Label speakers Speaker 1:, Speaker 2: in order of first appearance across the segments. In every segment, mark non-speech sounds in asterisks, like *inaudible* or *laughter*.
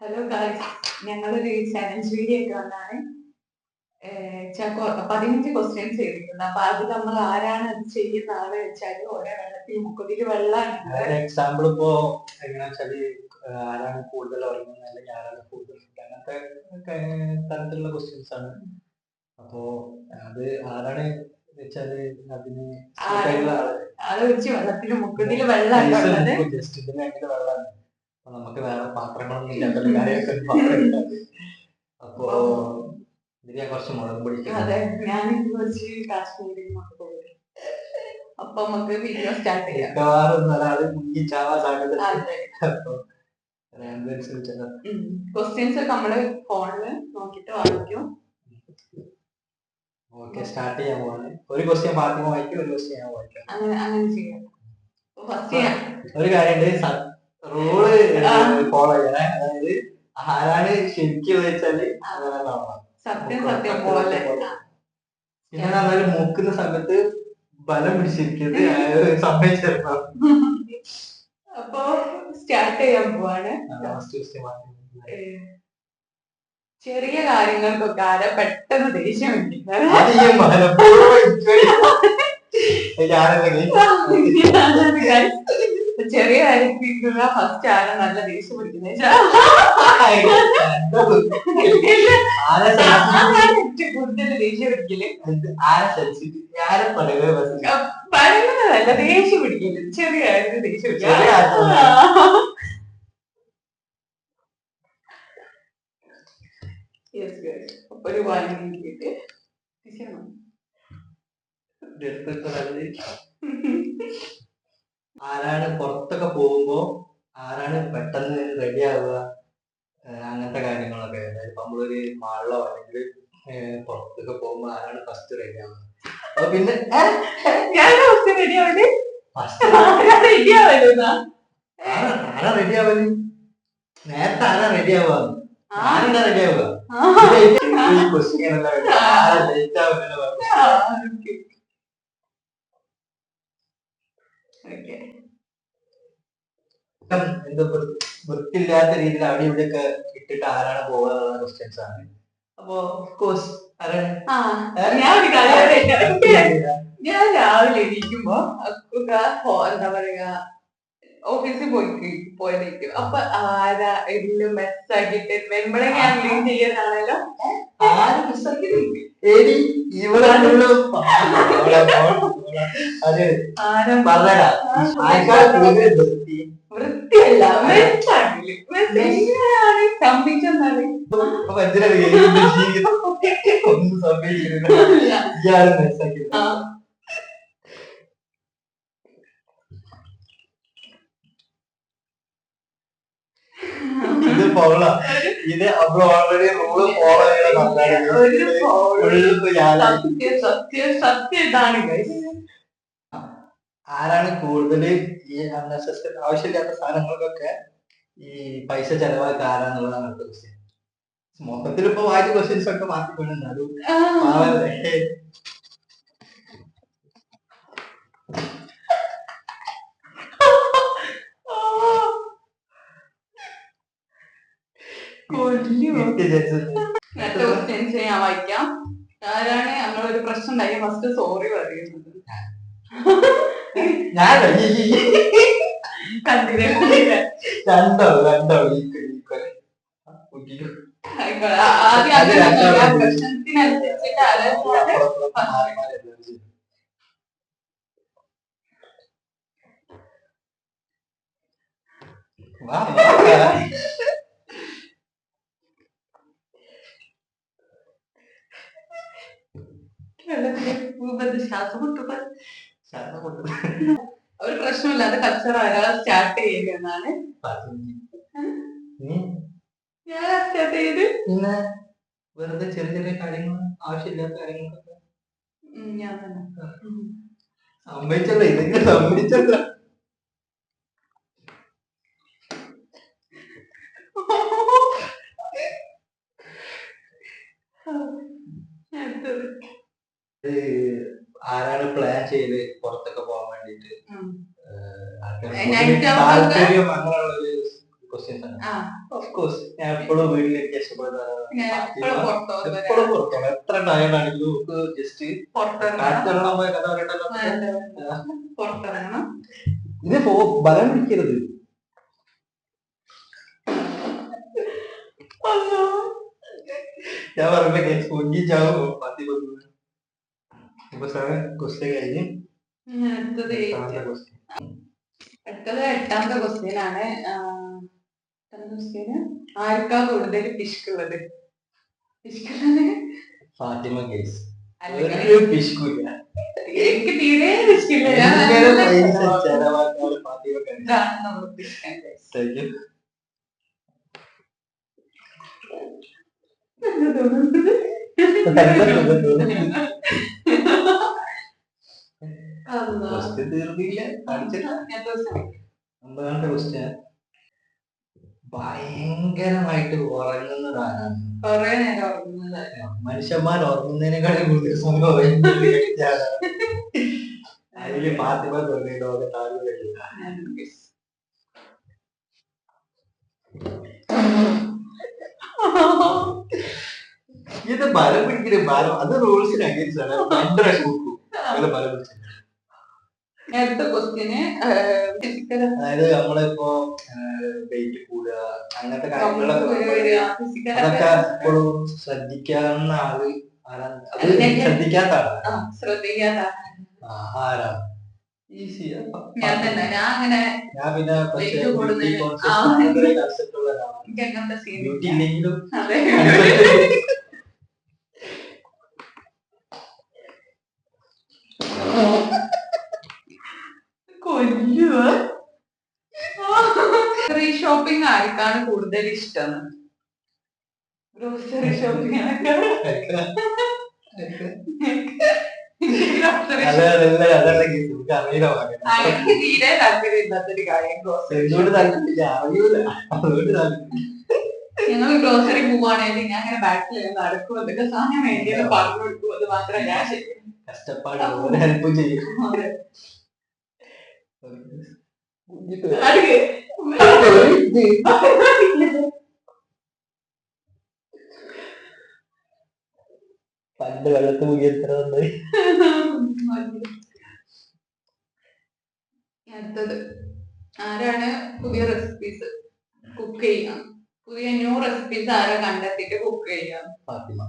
Speaker 1: Hello guys ഞങ്ങളൊരു challenge video ആയിട്ട് വന്നാണ് പതിനഞ്ച് ക്വസ്റ്റ്യൻസ് ചെയ്തിട്ടുണ്ട്. അപ്പൊ അത് നമ്മൾ ആരാണ് അത് ചെയ്യുന്ന ആൾ വെച്ചാൽ ഓരോ വെള്ളത്തിൽ മുക്കുതിൽ വെള്ളമാണ്.
Speaker 2: എക്സാമ്പിൾ ഇപ്പോ എങ്ങനെയാ വെച്ചാൽ ആരാണ് കൂടുതൽ ഉറങ്ങുന്നത് അല്ലെങ്കിൽ ആരാണ് കൂടുതൽ അങ്ങനത്തെ തരത്തിലുള്ള ക്വസ്റ്റ്യൻസ് ആണ്. അപ്പോ അത് ആരാണ് വെച്ചാൽ അതിന്
Speaker 1: ആൾ? വെച്ച് വെള്ളത്തിൽ മുക്കുതിൽ വെള്ളം
Speaker 2: ജസ്റ്റ് ഇതിന് വെള്ളമാണ്. നമുക്ക് വേറെ പാത്രങ്ങളൊന്നും ഇല്ലാത്ത കാര്യമൊക്കെ അപ്പോ ഇതിന് കുറച്ച് മുളക്
Speaker 1: അതെ ഞാൻ കുറച്ച് കാശ്മീരിൽ അപ്പൊ നമുക്ക് വീഡിയോ സ്റ്റാർട്ട് ചെയ്യാം.
Speaker 2: മിക്കവാറും ഒരാൾ മുങ്ങി ചാവാൻ സാധ്യത
Speaker 1: ക്വസ്റ്റ്യൻസ് ഒക്കെ നമ്മൾ ഫോണിൽ നോക്കിട്ട് വായിക്കും.
Speaker 2: ഓക്കെ സ്റ്റാർട്ട് ചെയ്യാൻ പോവാണ്. ഒരു ക്വസ്റ്റ്യൻ ഫാത്തിമ വായിക്കും ഒരു ക്വസ്റ്റ്യൻ ഞാൻ വായിക്കാം.
Speaker 1: അങ്ങനെ അങ്ങനെ ചെയ്യാം. ഫസ്റ്റ്
Speaker 2: ഒരു കാര്യമുണ്ട്
Speaker 1: റൂൾ.
Speaker 2: ഫോളോ ചെയ്യണേ. അതായത് ആരാണ് ശരിക്കും വെച്ചാൽ നോക്കണം
Speaker 1: സത്യം സത്യം പോലെ.
Speaker 2: പിന്നെ പറഞ്ഞാൽ മൂക്കുന്ന സമയത്ത് ബലം പിടിച്ചിരിക്കുന്നത് സമ്മതിച്ചിരുന്നു
Speaker 1: അപ്പൊ സ്റ്റാർട്ട് ചെയ്യാൻ പോവാണ്. ചെറിയ കാര്യങ്ങൾക്കൊക്കെ ആരെ പെട്ടെന്ന് ദേഷ്യം പിടിക്കുന്നത്? *laughs* ചെറിയ കാര്യത്തിൽ ഫസ്റ്റ് ആരാ നല്ല ദേഷ്യം പിടിക്കുന്നത് കൂടുതൽ ദേഷ്യം
Speaker 2: പിടിക്കൽ?
Speaker 1: പറയുന്നതല്ല ദേഷ്യം പിടിക്കൽ ചെറിയ കാര്യത്തിൽ ദേഷ്യം. പിടിക്കൽ ഒരു വാങ്ങിയിട്ട് *laughs*
Speaker 2: ആരാണ് പുറത്തൊക്കെ പോകുമ്പോൾ ആരാണ് പെട്ടെന്ന് റെഡി ആവുക? അങ്ങനത്തെ കാര്യങ്ങളൊക്കെ. അതായത് ഇപ്പൊ നമ്മളൊരു മാളിലോ അല്ലെങ്കിൽ പുറത്തൊക്കെ പോകുമ്പോ ആരാണ് ഫസ്റ്റ് റെഡി ആവുക? അപ്പൊ പിന്നെ
Speaker 1: ഫസ്റ്റ് റെഡി
Speaker 2: ആവൽ?
Speaker 1: റെഡി ആവലുന്നാ?
Speaker 2: ആരാ റെഡി ആവൽ? നേരത്തെ ആരാ റെഡി ആവുക? ആരാ റെഡി ആവുക? ക്വസ്റ്റ്യൻ ആരാ ലേറ്റ് ആവുക
Speaker 1: ഓക്കെ
Speaker 2: എന്താ വൃ- വൃത്തിയില്ലാത്ത രീതിയിൽ അവിടെ ഇവിടെ ഒക്കെ ഇട്ടിട്ട് ആരാണ് പോകുക എന്നുള്ള ക്വസ്റ്റ്യൻസ് ആണ്. അപ്പോ കോഴ്സ്
Speaker 1: ഞാൻ ഞാൻ രാവിലെ ഇരിക്കുമ്പോ എന്താ പറയാ ഓഫീസിൽ പോയി പോയിരിക്കും അപ്പൊ ആരാ എല്ലാം മെസ്സാക്കിട്ട് വരുമ്പോഴേ ഞാൻ ക്ലീൻ ചെയ്യാനാണല്ലോ
Speaker 2: ആര് മിസ്സാക്കിയത്? അത് വൃത്തി.
Speaker 1: വൃത്തിയല്ല
Speaker 2: ഒന്നും സംഭവിക്കുന്നില്ല.
Speaker 1: ഇയാൾ
Speaker 2: ഇത് ഫോളോ ഇത് നമ്മൾ ഓൾറെഡി റൂൾ ഫോളോ ചെയ്യണം.
Speaker 1: സത്യം സത്യം സത്യം ഇതാണ്.
Speaker 2: ആരാണ് കൂടുതൽ ഈ അൺനെസസറി ആവശ്യമില്ലാത്ത സാധനങ്ങൾക്കൊക്കെ ഈ പൈസ ചെലവാക്കുക ആരാന്നുള്ളതാണ് അടുത്ത ക്വസ്റ്റ്യൻ മൊത്തത്തിൽ ഇപ്പൊ വായിച്ച ക്വസ്റ്റ്യൻസ് ഒക്കെ മാറ്റി പോയിട്ടുണ്ട് അത്
Speaker 1: ഞാൻ വായിക്കാം. ആരാണ്? നമ്മളൊരു പ്രശ്നം ഉണ്ടായി. ഫസ്റ്റ് സോറി പറയുന്നത്.
Speaker 2: ഞാൻ
Speaker 1: കണ്ടില്ലേ?
Speaker 2: രണ്ടോ രണ്ടോ ഈക്വൽ ഈക്വൽ
Speaker 1: ആയിക്കോട്ടെ. ആ- ആദ്യം
Speaker 2: അത്.
Speaker 1: ഒരു പ്രശ്നമില്ലാതെ സ്റ്റാർട്ട് ചെയ്യുന്നതാണ് ഞാൻ സ്റ്റാർട്ട് ചെയ്ത്.
Speaker 2: പിന്നെ വെറുതെ ചെറിയ ചെറിയ കാര്യങ്ങൾ ആവശ്യമില്ലാത്ത കാര്യങ്ങളൊക്കെ
Speaker 1: സംഭവിച്ചല്ലോ ഞാൻ തന്നെ.
Speaker 2: സമ്മതിച്ചല്ലോ ഇതൊക്കെ സമ്മതിച്ചല്ലോ
Speaker 1: അടുത്തത്.
Speaker 2: ഇത് ആരാണ് പ്ലാൻ ചെയ്ത് പുറത്തൊക്കെ പോകാൻ വേണ്ടിട്ട്
Speaker 1: ഉം.
Speaker 2: ആൾക്കാർക്ക്
Speaker 1: night
Speaker 2: കൂടുതൽ
Speaker 1: out ഒക്കെ-
Speaker 2: താല്പര്യം അങ്ങനെയുള്ള ഒരു ക്വസ്റ്റ്യൻസ് ആണ്.
Speaker 1: ആ
Speaker 2: ഞാൻ എപ്പോഴും
Speaker 1: ഞാൻ എപ്പോഴും പുറത്തു
Speaker 2: എപ്പോഴും പുറത്തോളം എത്ര ടയർഡ് ആണെങ്കിലും ജസ്റ്റ് കാറ്റിറങ്ങാൻ പോയ കഥ പറയണ്ടല്ലോ. ഇത് ബലം പിടിക്കരുത്. ഞാൻ പറഞ്ഞില്ല കേസ് പൊങ്ങി ചാവും പത്തി പതിമൂന്ന് ഇപ്പൊ സാറ് ക്വസ്റ്റ്യൻ കഴിഞ്ഞ്.
Speaker 1: ഇനി അടുത്തത്.
Speaker 2: എട്ടാമത്തെ
Speaker 1: ക്വസ്റ്റ്യൻ ആണ് ആർക്കാ കൂടുതൽ പിശുക്കുള്ളത്? പിശുക്കുള്ളത്?
Speaker 2: ഫാത്തിമ കേസ്
Speaker 1: എനിക്ക് തീരെ പിശുക്കില്ല. തോന്നുന്നത്? *laughs*
Speaker 2: ക്വസ്റ്റ്യൻ തീർന്നില്ല? ക്വസ്റ്റ്യൻ ഭയങ്കരമായിട്ട് ഉറങ്ങുന്നതാണ്
Speaker 1: കൊറേ നേരം
Speaker 2: മനുഷ്യന്മാർ ഉറങ്ങുന്നതിനേക്കാളും കൂടുതൽ സമയം ഉറങ്ങുന്നത് വ്യക്തിയാണ്? അതിൽ ഫാത്തിമ തോന്നി ഇത് ബലം പിടിക്കൽ ബലം. അത് റൂൾസിന് അഗേൻസ്റ്റ് ആണ് ബലം പിടിച്ചത്.
Speaker 1: ക്വസ്റ്റ്യന്
Speaker 2: അതായത് നമ്മളിപ്പോ വെയിറ്റ് കൂടുക അങ്ങനത്തെ കാര്യങ്ങളൊക്കെ അതൊക്കെ എപ്പോഴും ശ്രദ്ധിക്കാവുന്ന ആൾ അത് ശ്രദ്ധിക്കാത്ത ആളാണ്.
Speaker 1: ശ്രദ്ധിക്കാത്ത
Speaker 2: ആഹാരം. ഈസിയാ
Speaker 1: ഞാൻ തന്നെ ഞാൻ അങ്ങനെ
Speaker 2: ഞാൻ പിന്നെ പക്ഷേ *laughs*
Speaker 1: ഗ്രോസറി ഷോപ്പിംഗ് ആർക്കാണ് കൂടുതൽ ഇഷ്ടം. ഗ്രോസറി ഷോപ്പിംഗ് തീരെ കാര്യം ഞങ്ങൾ ഗ്രോസറി പോവാണെങ്കിൽ ഞാൻ അങ്ങനെ ബാക്കിൽ നടക്കും എന്തൊക്കെ സാധനം വേണ്ടിയെന്ന് പറഞ്ഞു കൊടുക്കും. അത് മാത്രം ഞാൻ
Speaker 2: കഷ്ടപ്പാട് ഹെൽപ്പ് ചെയ്യും. പണ്ട് വെള്ളത്തിൽ മുങ്ങി എത്ര നന്നായി
Speaker 1: അടുത്തത് ആരാണ് പുതിയ റെസിപ്പീസ് കുക്ക് ചെയ്യാം? പുതിയ ന്യൂ റെസിപ്പീസ് ആരാ കണ്ടെത്തിയിട്ട് കുക്ക് ചെയ്യാം?
Speaker 2: ഫാത്തിമ.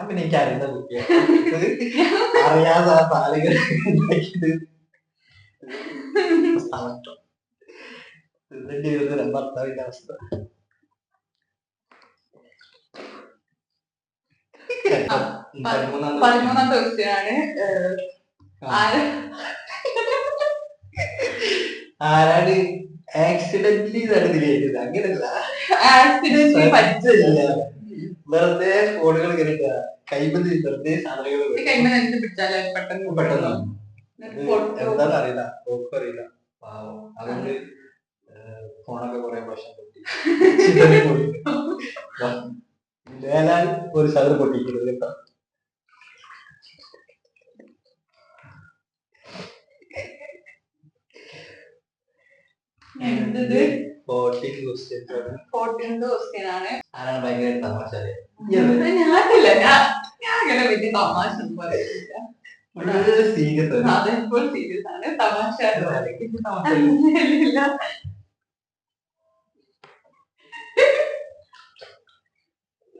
Speaker 2: പിന്നെ എനിക്ക് അറിയുന്ന കുട്ടിയാണ് *laughs* അറിയാതെ സാധനങ്ങൾ ഉണ്ടാക്കിയത്. ഇരുന്ന് ഭർത്താവിന്റെ അവസ്ഥ.
Speaker 1: പതിമൂന്നാമത്തെ
Speaker 2: ആരാണ് ആക്സിഡന്റലി നടന്നില്ല അങ്ങനല്ല
Speaker 1: ആക്സിഡന്റ്
Speaker 2: പറ്റില്ല വെറുതെ ഫോണുകൾ കയറിട്ട കൈബന്ധി വെറുതെ സാധനങ്ങൾ
Speaker 1: കൈമ എന്ത് പിടിച്ചാലും പെട്ടെന്ന്
Speaker 2: പെട്ടെന്ന്. എന്താന്ന് അറിയില്ല ഓർക്കും അറിയില്ല പാവം. അതുകൊണ്ട് ഫോണൊക്കെ കുറെ പ്രശ്നം പോയി. മേലാൽ ഒരു ചതുർ പൊട്ടിക്കുന്നത് കേട്ടോ. ആരാണ് ഭയങ്കര തമാശ
Speaker 1: ഞാൻ ഞാൻ അങ്ങനെ വലിയ തമാശ ഒന്നും പറയില്ല
Speaker 2: സീരിയസ് ആണ്
Speaker 1: അതെപ്പോൾ സീരിയസ് ആണ്. തമാശ
Speaker 2: ഇത് തമാശ അല്ല.
Speaker 1: ഇല്ല.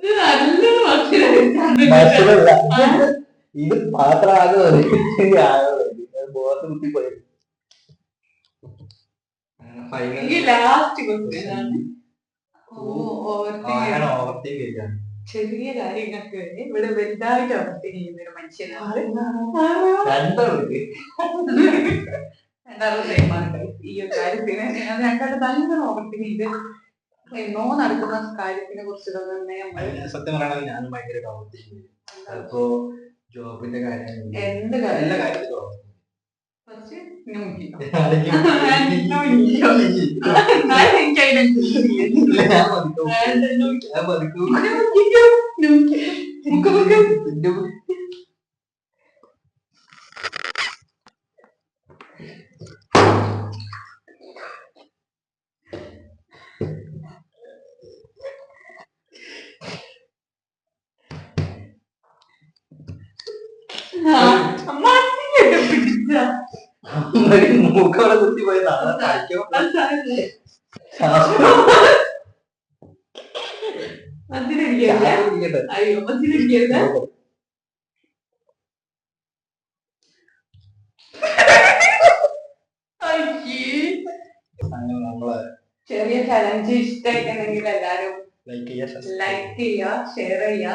Speaker 1: ഇത് നല്ല ഭക്ഷണം.
Speaker 2: ഭക്ഷണമല്ല. ഇത് പാത്രം ആകെ ബോധം കുത്തി പോയി.
Speaker 1: ലാസ്റ്റ് ക്വസ്റ്റ്യൻ ആണ്. ചെറിയ കാര്യങ്ങൾക്ക് വരെ ഇവിടെ വലുതായിട്ട് ഓവർത്തിങ് ചെയ്യുന്ന ഒരു മനുഷ്യനാണ് രണ്ടാളും. ഈ ഒരു കാര്യത്തിന് രണ്ടാളും ഭയങ്കര ഓർത്തിന് ഇത് എന്നോ നടക്കുന്ന കാര്യത്തിനെ കുറിച്ച് തന്നെ നമ്മൾ
Speaker 2: സത്യം പറയണത് ഞാനും ഭയങ്കര അപ്പോ ജോബിന്റെ കാര്യം
Speaker 1: എന്ത്
Speaker 2: എല്ലാ
Speaker 1: കാര്യം
Speaker 2: കാര്യത്തിലും *laughs* *laughs* *laughs*
Speaker 1: എനിക്ക് അയ്യേ
Speaker 2: കുത്തി നമ്മളെ
Speaker 1: ചെറിയ ചലഞ്ച് ഇഷ്ടമായിട്ടുണ്ടെങ്കിൽ എല്ലാരും
Speaker 2: ലൈക്ക്
Speaker 1: ചെയ്യുക ഷെയർ ചെയ്യുക.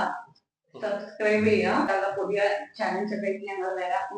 Speaker 1: സബ്സ്ക്രൈബ് ചെയ്യുക പുതിയ ചലഞ്ച് ഒക്കെ ഞങ്ങൾ വരാം.